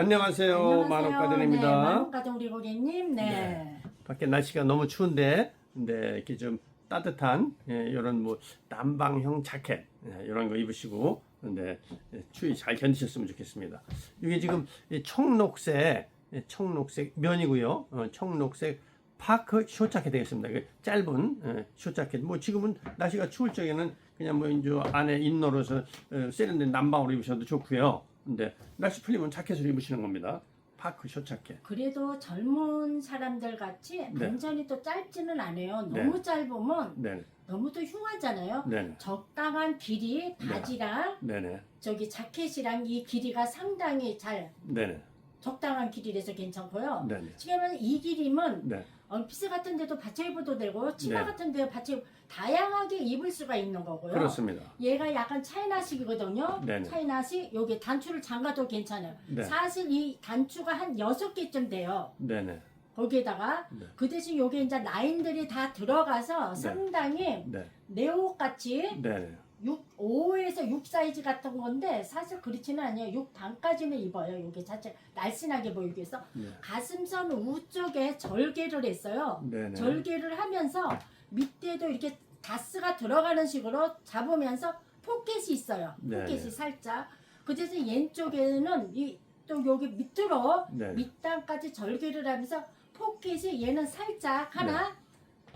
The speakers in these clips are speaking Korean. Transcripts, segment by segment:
안녕하세요. 안녕하세요. 만원가들입니다. 네, 만원가정 우리 고객님. 네. 네. 밖에 날씨가 너무 추운데, 근데 이렇게 좀 따뜻한 예, 이런 뭐 난방형 자켓 예, 이런 거 입으시고, 근데 예, 추위 잘 견디셨으면 좋겠습니다. 이게 지금 이 청록색, 예, 청록색 면이고요. 어, 청록색 파크 숏자켓 되겠습니다. 이게 짧은 예, 숏자켓. 뭐 지금은 날씨가 추울 적에는 그냥 뭐 이제 안에 인너로서 어, 세련된 난방으로 입으셔도 좋고요. 근데 날씨 풀리면 자켓을 입으시는 겁니다. 파크 숏 자켓. 그래도 젊은 사람들 같이 완전히 또 짧지는 않아요. 네. 너무 짧으면 네네. 너무 또 흉하잖아요. 네네. 적당한 길이 바지랑 네 네. 저기 자켓이랑 이 길이가 상당히 잘 네네. 적당한 길이라서 괜찮고요. 네네. 지금은 이 길이면 네. 원피스 같은 데도 받쳐 입어도 되고 치마 네. 같은 데 받쳐 입 다양하게 입을 수가 있는 거고요. 그렇습니다. 얘가 약간 차이나식이거든요. 네네. 차이나식 여기 단추를 잠가도 괜찮아요. 네. 사실 이 단추가 한 여섯 개쯤 돼요. 네네. 거기에다가 네. 그 대신 여기 이제 라인들이 다 들어가서 네. 상당히 네. 내옷 같이 네네. 6, 5에서 6 사이즈 같은 건데 사실 그렇지는 않아요. 6 반까지는 입어요. 여기 자체 날씬하게 보이기 위해서 네. 가슴선 우쪽에 절개를 했어요. 네네. 절개를 하면서 밑에도 이렇게 가스가 들어가는 식으로 잡으면서 포켓이 있어요. 네, 포켓이 네. 살짝. 그 대신 왼쪽에는 이 또 여기 밑으로 네. 밑단까지 절개를 하면서 포켓이 얘는 살짝 하나 네.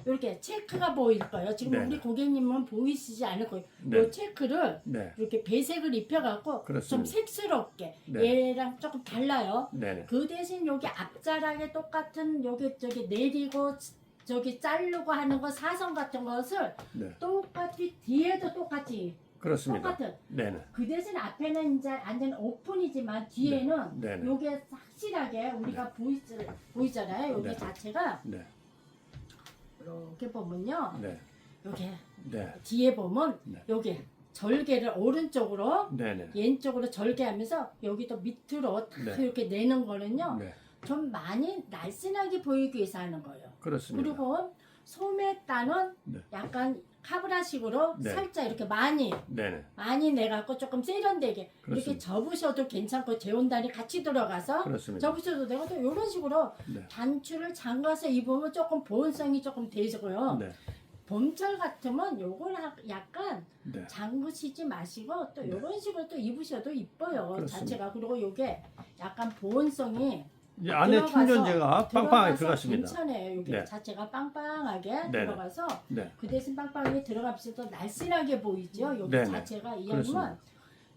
이렇게 체크가 보일 거예요. 지금 네. 우리 고객님은 보이시지 않을 거예요. 네. 이 체크를 네. 이렇게 배색을 입혀갖고 좀 그렇습니다. 색스럽게 네. 얘랑 조금 달라요. 네네. 그 대신 여기 앞자락에 똑같은 여기 저기 내리고 저기 자르고 하는 거 사선 같은 것을 네. 똑같이 뒤에도 똑같이 그렇습니다. 똑같은 네네. 그 대신 앞에는 이제 완전 오픈이지만 뒤에는 네. 네네. 요게 확실하게 우리가 보이, 보이잖아요 여기 네. 자체가 네. 이렇게 보면요 네. 여기 네. 뒤에 보면 네. 여기 절개를 오른쪽으로 네 네. 왼쪽으로 절개하면서 여기도 밑으로 탁 네. 이렇게 내는 거는요 네. 좀 많이 날씬하게 보이기 위해서 하는 거예요. 그렇습니다. 그리고 소매단은 네. 약간 카브라식으로 네. 살짝 이렇게 많이 네네. 많이 내갖고 조금 세련되게 이렇게 그렇습니다. 접으셔도 괜찮고 재온단이 같이 들어가서 그렇습니다. 접으셔도 되고 또 이런 식으로 네. 단추를 잠가서 입으면 조금 보온성이 조금 되고요. 네. 봄철 같으면 요걸 하- 약간 네. 잠그시지 마시고 또 네. 이런 식으로 또 입으셔도 이뻐요 그렇습니다. 자체가 그리고 요게 약간 보온성이 이제 안에 들어가서- 충전재가 빵빵하게 들어가서 들어갔습니다. 괜찮아요 여기 네. 자체가 빵빵하게 네네. 들어가서 네. 그 대신 빵빵하게 들어가면서 또 날씬하게 보이죠 여기 네네. 자체가 이 그렇습니다. 양은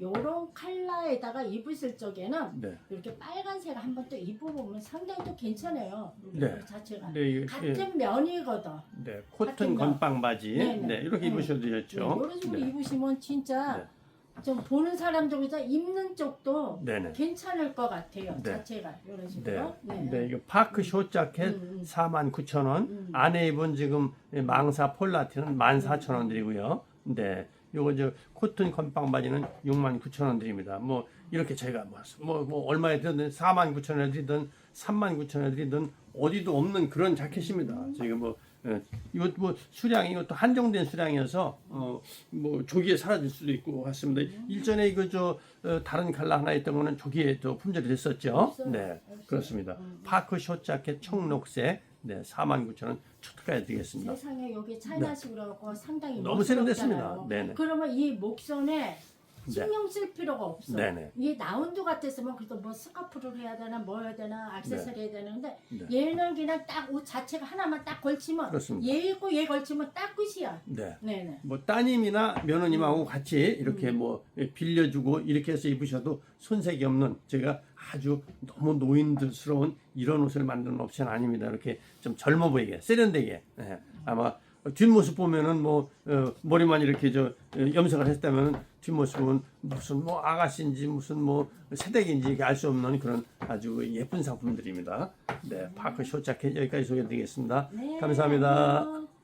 요런 컬러에다가 입으실 적에는 네. 이렇게 빨간색 한번 또 입어보면 상당히 또 괜찮아요 네. 자체가 네. 이게- 예. 같은 면이거든 네. 코튼 같은 거. 건빵 바지. 네네. 네. 이렇게 음. 입으셔도 되죠. 이런 식으로 네. 입으시면 진짜 네. 좀 보는 사람 중에서 입는 쪽도 네네. 괜찮을 것 같아요 네. 자체가 이런 네. 식으로 네. 이거 파크 숏 자켓 음, 음. 49,000원. 음. 안에 입은 지금 망사 폴라티는 14,000원 드리고요. 네. 요거 저 코튼 건빵 바지는 69,000원 드립니다. 뭐 이렇게 저희가 뭐, 뭐, 뭐 얼마에 드든 49,000원에 드리든 39,000원에 드리든 어디도 없는 그런 자켓입니다. 저희가 뭐 예, 이것 뭐 수량이 이것도 한정된 수량이어서 어뭐 조기에 사라질 수도 있고 같습니다. 일전에 이거 저 어, 다른 칼라 하나 있던 거는 조기에 또 품절이 됐었죠. 네. 그렇습니다. 음. 파크 숏 자켓 청록색 네 49,000원 초특가에 드리겠습니다. 세상에 여기 차이나식으로 하고 상당히 네. 너무 멋스럽잖아요. 세련됐습니다. 네네. 그러면 이 목선에 네. 신경 쓸 필요가 없어. 네네. 이게 나운드 같았으면 그래도 뭐 스카프를 해야 되나 뭐 해야 되나 액세서리 해야 되는데 네. 얘는 그냥 딱 옷 자체가 하나만 딱 걸치면 그렇습니다. 얘 있고 얘 걸치면 딱 끝이야. 네. 네네. 뭐 따님이나 며느님하고 같이 이렇게 음. 뭐 빌려주고 이렇게 해서 입으셔도 손색이 없는 제가 아주 너무 노인들스러운 이런 옷을 만드는 옵션 아닙니다. 이렇게 좀 젊어 보이게 세련되게 예. 아마 뒷모습 보면은 뭐 어, 머리만 이렇게 저 어, 염색을 했다면 뒷모습은 무슨 뭐 아가씨인지 무슨 뭐 새댁인지 알 수 없는 그런 아주 예쁜 상품들입니다. 네, 파크 숏 자켓 여기까지 소개드리겠습니다. 네, 감사합니다. 안녕.